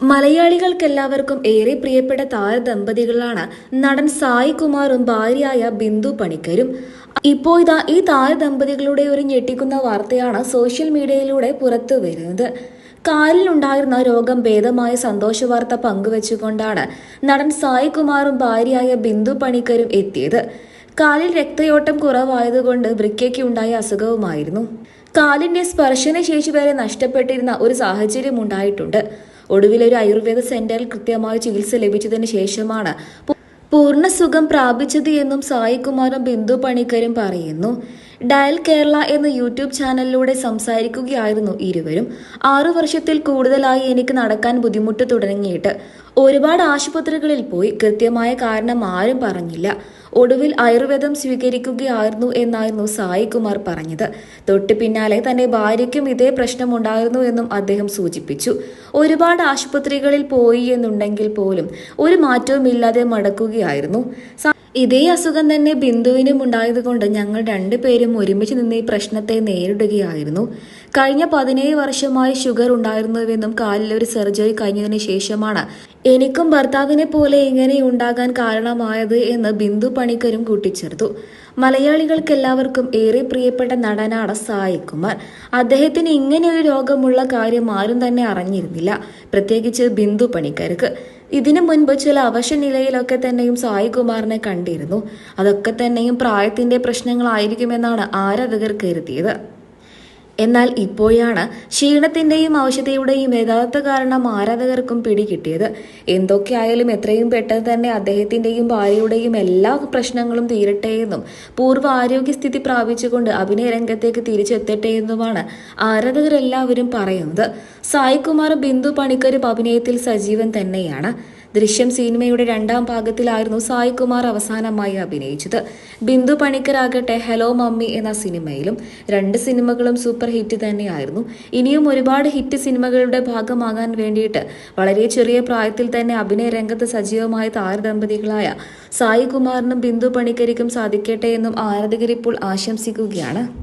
മലയാളികൾക്കെല്ലാവർക്കും ഏറെ പ്രിയപ്പെട്ട താരദമ്പതികളാണ് നടൻ സായി കുമാറും ഭാര്യയായ ബിന്ദു പണിക്കരും. ഇപ്പോൾ ഇതാ ഈ താരദമ്പതികളുടെ ഒരു ഞെട്ടിക്കുന്ന വാർത്തയാണ് സോഷ്യൽ മീഡിയയിലൂടെ പുറത്തു വരുന്നത്. കാലിലുണ്ടായിരുന്ന രോഗം ഭേദമായ സന്തോഷ വാർത്ത പങ്കുവച്ചുകൊണ്ടാണ് നടൻ സായി കുമാറും ഭാര്യയായ ബിന്ദു പണിക്കരും എത്തിയത്. കാലിൽ രക്തയോട്ടം കുറവായതുകൊണ്ട് വൃക്കയ്ക്ക് ഉണ്ടായ അസുഖവുമായിരുന്നു. കാലിന്റെ സ്പർശന ശേഷി വരെ നഷ്ടപ്പെട്ടിരുന്ന ഒരു സാഹചര്യം ഉണ്ടായിട്ടുണ്ട് ഒടുവിൽ ഒരു ആയുർവേദ സെന്ററിൽ കൃത്യമായ ചികിത്സ ലഭിച്ചതിന് ശേഷമാണ് പൂർണ സുഖം പ്രാപിച്ചത് എന്നും സായികുമാറും ബിന്ദു പണിക്കരും പറയുന്നു. ഡയൽ കേരള എന്ന യൂട്യൂബ് ചാനലിലൂടെ സംസാരിക്കുകയായിരുന്നു ഇരുവരും. ആറു വർഷത്തിൽ കൂടുതലായി എനിക്ക് നടക്കാൻ ബുദ്ധിമുട്ട് തുടങ്ങിയിട്ട് ഒരുപാട് ആശുപത്രികളിൽ പോയി കൃത്യമായ കാരണം ആരും പറഞ്ഞില്ല. ഒടുവിൽ ആയുർവേദം സ്വീകരിക്കുകയായിരുന്നു എന്നായിരുന്നു സായി കുമാർ പറഞ്ഞത്. തൊട്ടു പിന്നാലെ തന്റെ ഭാര്യയ്ക്കും ഇതേ പ്രശ്നമുണ്ടായിരുന്നു എന്നും അദ്ദേഹം സൂചിപ്പിച്ചു. ഒരുപാട് ആശുപത്രികളിൽ പോയി എന്നുണ്ടെങ്കിൽ പോലും ഒരു മാറ്റവും ഇല്ലാതെ മടക്കുകയായിരുന്നു. ഇതേ അസുഖം തന്നെ ബിന്ദുവിനും ഉണ്ടായതുകൊണ്ട് ഞങ്ങൾ രണ്ടുപേരും ഒരുമിച്ച് നിന്ന് ഈ പ്രശ്നത്തെ നേരിടുകയായിരുന്നു. കഴിഞ്ഞ പതിനേഴ് വർഷമായി ഷുഗർ ഉണ്ടായിരുന്നുവെന്നും കാലിൽ ഒരു സർജറി കഴിഞ്ഞതിന് ശേഷമാണ്. എനിക്കും ഭർത്താവിനെ പോലെ ഇങ്ങനെ ഉണ്ടാകാൻ കാരണമായത് എന്ന് ബിന്ദു പണിക്കരും കൂട്ടിച്ചേർത്തു. മലയാളികൾക്കെല്ലാവർക്കും ഏറെ പ്രിയപ്പെട്ട നടനാണ് സായി കുമാർ. അദ്ദേഹത്തിന് ഇങ്ങനെ ഒരു രോഗമുള്ള കാര്യം ആരും തന്നെ അറിഞ്ഞിരുന്നില്ല. പ്രത്യേകിച്ച് ബിന്ദു പണിക്കർക്ക്. ഇതിനു മുൻപ് ചില അവശനിലയിലൊക്കെ തന്നെയും സായി കുമാറിനെ കണ്ടിരുന്നു. അതൊക്കെ തന്നെയും പ്രായത്തിന്റെ പ്രശ്നങ്ങളായിരിക്കുമെന്നാണ് ആരാധകർ കരുതിയത്. എന്നാൽ ഇപ്പോഴാണ് ക്ഷീണത്തിന്റെയും ഔഷധയുടെയും യഥാർത്ഥ കാരണം ആരാധകർക്കും പിടികിട്ടിയത്. എന്തൊക്കെയായാലും എത്രയും പെട്ടെന്ന് തന്നെ അദ്ദേഹത്തിന്റെയും ഭാര്യയുടെയും എല്ലാ പ്രശ്നങ്ങളും തീരട്ടെ എന്നും പൂർവ ആരോഗ്യസ്ഥിതി പ്രാപിച്ചുകൊണ്ട് അഭിനയ രംഗത്തേക്ക് തിരിച്ചെത്തട്ടെ എന്നുമാണ് ആരാധകരെല്ലാവരും പറയുന്നത്. സായികുമാർ ബിന്ദു പണിക്കരും അഭിനയത്തിൽ സജീവൻ തന്നെയാണ്. ദൃശ്യം സിനിമയുടെ രണ്ടാം ഭാഗത്തിലായിരുന്നു സായികുമാർ അവസാനമായി അഭിനയിച്ചത്. ബിന്ദു പണിക്കരാകട്ടെ ഹലോ മമ്മി എന്ന സിനിമയിലും രണ്ട് സിനിമകളും സൂപ്പർ ഹിറ്റ് തന്നെയായിരുന്നു. ഇനിയും ഒരുപാട് ഹിറ്റ് സിനിമകളുടെ ഭാഗമാകാൻ വേണ്ടിയിട്ട് വളരെ ചെറിയ പ്രായത്തിൽ തന്നെ അഭിനയ രംഗത്ത് സജീവമായ താരദമ്പതികളായ സായികുമാറിനും ബിന്ദു പണിക്കരിക്കും സാധിക്കട്ടെ എന്നും ആരാധകരിപ്പോൾ ആശംസിക്കുകയാണ്.